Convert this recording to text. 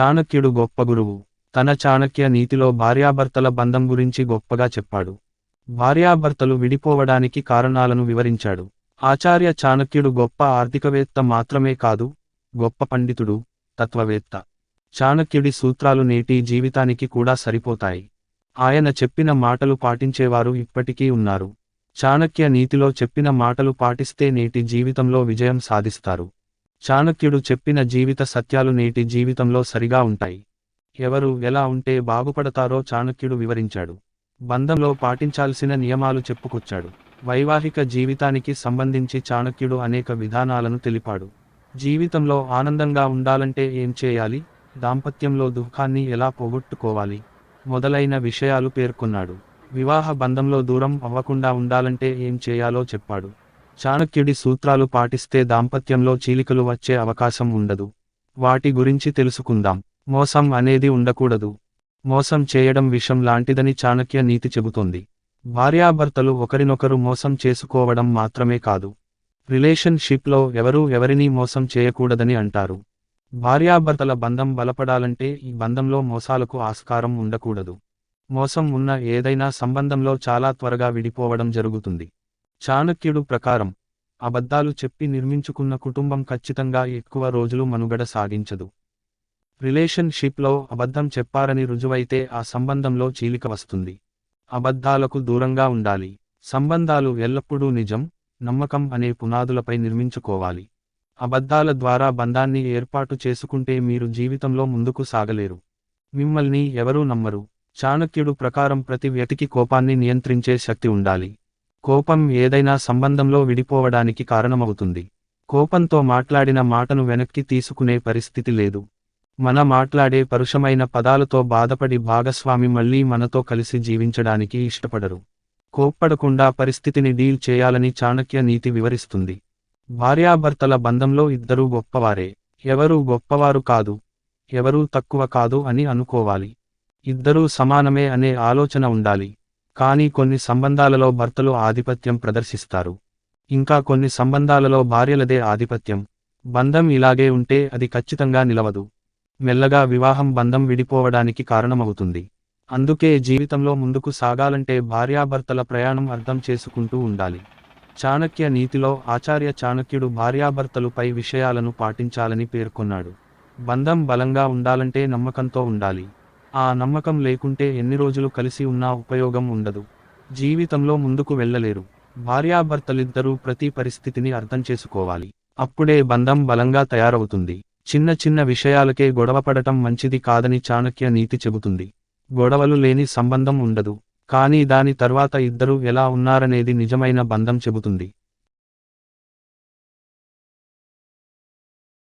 చాణక్యుడు గొప్ప గురువు. తన చాణక్య నీతిలో భార్యాభర్తల బంధం గురించి గొప్పగా చెప్పాడు. భార్యాభర్తలు విడిపోవడానికి కారణాలను వివరించాడు. ఆచార్య చాణక్యుడు గొప్ప ఆర్థికవేత్త మాత్రమే కాదు గొప్ప పండితుడు తత్వవేత్త. చాణక్యుడి సూత్రాలు నేటి జీవితానికి కూడా సరిపోతాయి. ఆయన చెప్పిన మాటలు పాటించేవారు ఇప్పటికీ ఉన్నారు. చాణక్య నీతిలో చెప్పిన మాటలు పాటిస్తే నేటి జీవితంలో విజయం సాధిస్తారు. చాణక్యుడు చెప్పిన జీవిత సత్యాలు నేటి జీవితంలో సరిగా ఉంటాయి. ఎవరు ఎలా ఉంటే బాగుపడతారో చాణక్యుడు వివరించాడు. బంధంలో పాటించాల్సిన నియమాలు చెప్పుకొచ్చాడు. వైవాహిక జీవితానికి సంబంధించి చాణక్యుడు అనేక విధానాలను తెలిపాడు. జీవితంలో ఆనందంగా ఉండాలంటే ఏం చేయాలి? దాంపత్యంలో దుఃఖాన్ని ఎలా పోగొట్టుకోవాలి? మొదలైన విషయాలు పేర్కొన్నాడు. వివాహ బంధంలో దూరం అవ్వకుండా ఉండాలంటే ఏం చేయాలో చెప్పాడు. చాణక్యుడి సూత్రాలు పాటిస్తే దాంపత్యంలో చీలికలు వచ్చే అవకాశం ఉండదు. వాటి గురించి తెలుసుకుందాం. మోసం అనేది ఉండకూడదు. మోసం చేయడం విషం లాంటిదని చాణక్య నీతి చెబుతోంది. భార్యాభర్తలు ఒకరినొకరు మోసం చేసుకోవడం మాత్రమే కాదు. రిలేషన్షిప్లో ఎవరూ ఎవరినీ మోసం చేయకూడదని అంటారు. భార్యాభర్తల బంధం బలపడాలంటే ఈ బంధంలో మోసాలకు ఆస్కారం ఉండకూడదు. మోసం ఉన్న ఏదైనా సంబంధంలో చాలా త్వరగా విడిపోవడం జరుగుతుంది. చాణక్యుడు ప్రకారం అబద్ధాలు చెప్పి నిర్మించుకున్న కుటుంబం ఖచ్చితంగా ఎక్కువ రోజులు మనుగడ సాగించదు. రిలేషన్షిప్లో అబద్ధం చెప్పారని రుజువైతే ఆ సంబంధంలో చీలిక వస్తుంది. అబద్ధాలకు దూరంగా ఉండాలి. సంబంధాలు ఎల్లప్పుడూ నిజం నమ్మకం అనే పునాదులపై నిర్మించుకోవాలి. అబద్ధాల ద్వారా బంధాన్ని ఏర్పాటు చేసుకుంటే మీరు జీవితంలో ముందుకు సాగలేరు. మిమ్మల్ని ఎవరూ నమ్మరు. చాణక్యుడు ప్రకారం ప్రతి వ్యక్తికి కోపాన్ని నియంత్రించే శక్తి ఉండాలి. కోపం ఏదైనా సంబంధంలో విడిపోవడానికి కారణమవుతుంది. కోపంతో మాట్లాడిన మాటను వెనక్కి తీసుకునే పరిస్థితి లేదు. మన మాట్లాడే పరుషమైన పదాలతో బాధపడి భాగస్వామి మళ్ళీ మనతో కలిసి జీవించడానికి ఇష్టపడరు. కోప్పడకుండా పరిస్థితిని డీల్ చేయాలని చాణక్య నీతి వివరిస్తుంది. భార్యాభర్తల బంధంలో ఇద్దరూ గొప్పవారే. ఎవరూ గొప్పవారు కాదు. ఎవరూ తక్కువ కాదు అని అనుకోవాలి. ఇద్దరూ సమానమే అనే ఆలోచన ఉండాలి. కానీ కొన్ని సంబంధాలలో భర్తలు ఆధిపత్యం ప్రదర్శిస్తారు. ఇంకా కొన్ని సంబంధాలలో భార్యలదే ఆధిపత్యం. బంధం ఇలాగే ఉంటే అది ఖచ్చితంగా నిలవదు. మెల్లగా వివాహం బంధం విడిపోవడానికి కారణమవుతుంది. అందుకే జీవితంలో ముందుకు సాగాలంటే భార్యాభర్తల ప్రయాణం అర్థం చేసుకుంటూ ఉండాలి. చాణక్య నీతిలో ఆచార్య చాణక్యుడు భార్యాభర్తలుపై విషయాలను పాటించాలని పేర్కొన్నాడు. బంధం బలంగా ఉండాలంటే నమ్మకంతో ఉండాలి. ఆ నమ్మకం లేకుంటే ఎన్ని రోజులు కలిసి ఉన్నా ఉపయోగం ఉండదు. జీవితంలో ముందుకు వెళ్ళలేరు. భార్యాభర్తలిద్దరూ ప్రతి పరిస్థితిని అర్థం చేసుకోవాలి. అప్పుడే బంధం బలంగా తయారవుతుంది. చిన్న చిన్న విషయాలకే గొడవపడటం మంచిది కాదని చాణక్య నీతి చెబుతుంది. గొడవలు లేని సంబంధం ఉండదు. కానీ దాని తర్వాత ఇద్దరూ ఎలా ఉన్నారనేది నిజమైన బంధం చెబుతుంది.